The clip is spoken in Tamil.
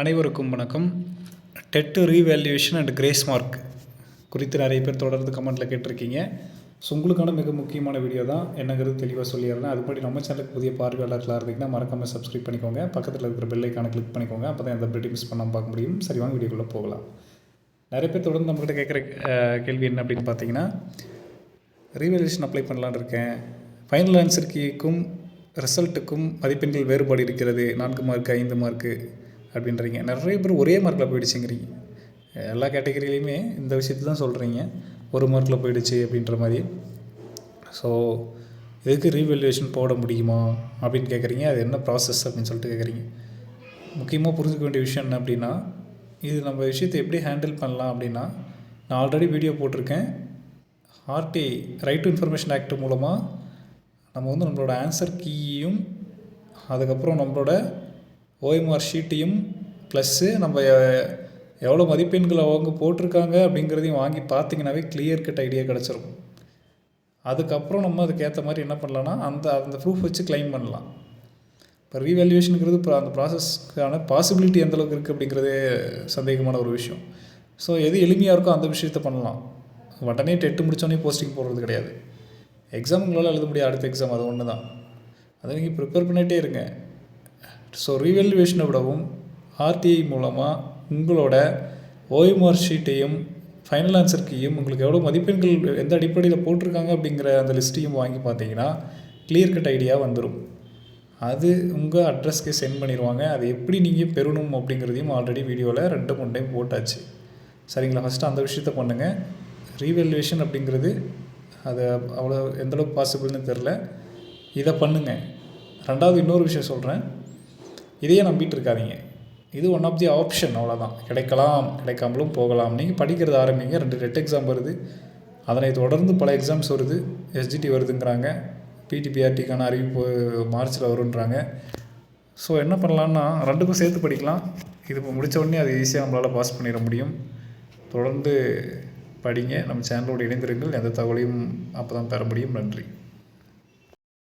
அனைவருக்கும் வணக்கம். TET revaluation and grace mark குறித்து நிறைய பேர் தொடர்ந்து கமெண்ட்டில் கேட்டிருக்கீங்க. ஸோ உங்களுக்கான மிக முக்கியமான வீடியோ தான். என்னங்கிறது தெளிவாக சொல்லிடுறேன். அதுபடி நம்ம சேனலுக்கு புதிய பார்வையாளர்களாக இருந்தீங்கன்னா மறக்காமல் சப்ஸ்கிரைப் பண்ணிக்கோங்க. பக்கத்தில் இருக்கிற பெல்லைக்கான கிளிக் பண்ணிக்கோங்க. அப்போ தான் எந்த அப்டேட் மிஸ் பண்ணாமல் பார்க்க முடியும். சரி வாங்க வீடியோக்குள்ளே போகலாம். நிறைய பேர் தொடர்ந்து நம்மக்கிட்ட கேட்குற கேள்வி என்ன அப்படின்னு பார்த்தீங்கன்னா ரீவேல்யூஷன் அப்ளை பண்ணலான்னு இருக்கேன். ஃபைனல் ஆன்சர் கீக்கும் ரிசல்ட்டுக்கும் மதிப்பெண்கள் வேறுபாடு இருக்கிறது. நான்கு மார்க் ஐந்து மார்க்கு அப்படின்றீங்க. நிறைய பேர் ஒரே மார்க்கில் போயிடுச்சுங்கிறீங்க. எல்லா கேட்டகரியிலையுமே இந்த விஷயத்தை தான் சொல்கிறீங்க ஒரு மார்க்கில் போயிடுச்சு அப்படின்ற மாதிரி. ஸோ இதுக்கு ரீவேல்யூவேஷன் போட முடியுமா அப்படின்னு கேட்குறீங்க அது என்ன ப்ராசஸ் அப்படின்னு சொல்லிட்டு கேட்குறீங்க முக்கியமாக புரிஞ்சுக்க வேண்டிய விஷயம் என்ன அப்படின்னா இது நம்ம விஷயத்தை எப்படி ஹேண்டில் பண்ணலாம் அப்படின்னா நான் ஆல்ரெடி வீடியோ போட்டிருக்கேன். RT right to information act மூலமாக நம்ம வந்து நம்மளோட ஆன்சர் கீயும் அதுக்கப்புறம் நம்மளோட ஓஎம்ஆர் ஷீட்டையும் ப்ளஸ்ஸு நம்ம எவ்வளோ மதிப்பெண்கள் அவங்க போட்டிருக்காங்க அப்படிங்கிறதையும் வாங்கி பார்த்தீங்கன்னாவே கிளியர் கட் ஐடியா கிடச்சிரும். அதுக்கப்புறம் நம்ம அதுக்கேற்ற மாதிரி என்ன பண்ணலான்னா அந்த அந்த ப்ரூஃப் வச்சு கிளைம் பண்ணலாம். இப்போ ரீவேல்யூவேஷனுங்கிறது இப்போ அந்த ப்ராசஸ்க்கான பாசிபிலிட்டி எந்தளவுக்கு இருக்குது அப்படிங்கிறதே சந்தேகமான ஒரு விஷயம். ஸோ எது எளிமையாக இருக்கோ அந்த விஷயத்த பண்ணலாம். உடனே டெட்டு முடித்தோடனே போஸ்டிங் போடுறது கிடையாது. எக்ஸாம் உங்களால் எழுத முடியாது. அடுத்த எக்ஸாம் அது ஒன்று தான் அதை நீங்கள் ப்ரிப்பேர் பண்ணிகிட்டே இருங்க. ஸோ ரீவேல்யூவேஷனை விடவும் ஆர்டிஐ மூலமாக உங்களோட ஓஎம்ஆர் ஷீட்டையும் ஃபைனல் ஆன்சர்க்கையும் உங்களுக்கு எவ்வளோ மதிப்பெண்கள் எந்த அடிப்படையில் போட்டிருக்காங்க அப்படிங்கிற அந்த லிஸ்ட்டையும் வாங்கி பார்த்தீங்கன்னா கிளியர் கட் ஐடியா வந்துடும் அது உங்கள் அட்ரஸ்க்கு சென்ட் பண்ணிடுவாங்க அது எப்படி நீங்கள் பெறணும் அப்படிங்கிறதையும் ஆல்ரெடி வீடியோவில் ரெண்டு மூணு டைம் போட்டாச்சு. சரிங்களா? ஃபஸ்ட்டு அந்த விஷயத்த பண்ணுங்கள் ரீவேல்யூவேஷன் அப்படிங்கிறது அது அவ்வளோ எந்தளவுக்கு பாசிபிள்னு தெரில இதை பண்ணுங்கள் ரெண்டாவது இன்னொரு விஷயம் சொல்கிறேன் இதையே நம்பிட்டு இருக்காதீங்க இது ஒன் ஆஃப் தி ஆப்ஷன் அவ்வளோதான் கிடைக்கலாம் கிடைக்காமலும் போகலாம். நீங்கள் படிக்கிறது ஆரம்பிங்க. ரெண்டு ரெட் எக்ஸாம் வருது. அதனை தொடர்ந்து பல எக்ஸாம்ஸ் வருது. எஸ்ஜிடி வருதுங்கிறாங்க. பிடிபிஆர்டிக்கான அறிவிப்பு மார்ச்சில் வருன்றாங்க ஸோ என்ன பண்ணலான்னா ரெண்டுக்கும் சேர்த்து படிக்கலாம். இது இப்போ உடனே அது ஈஸியாக நம்மளால் பாஸ் பண்ணிட முடியும். தொடர்ந்து படிங்க. நம்ம சேனலோடு இணைந்திருங்கள். எந்த தகவலையும் அப்போ தான் பெற முடியும். நன்றி.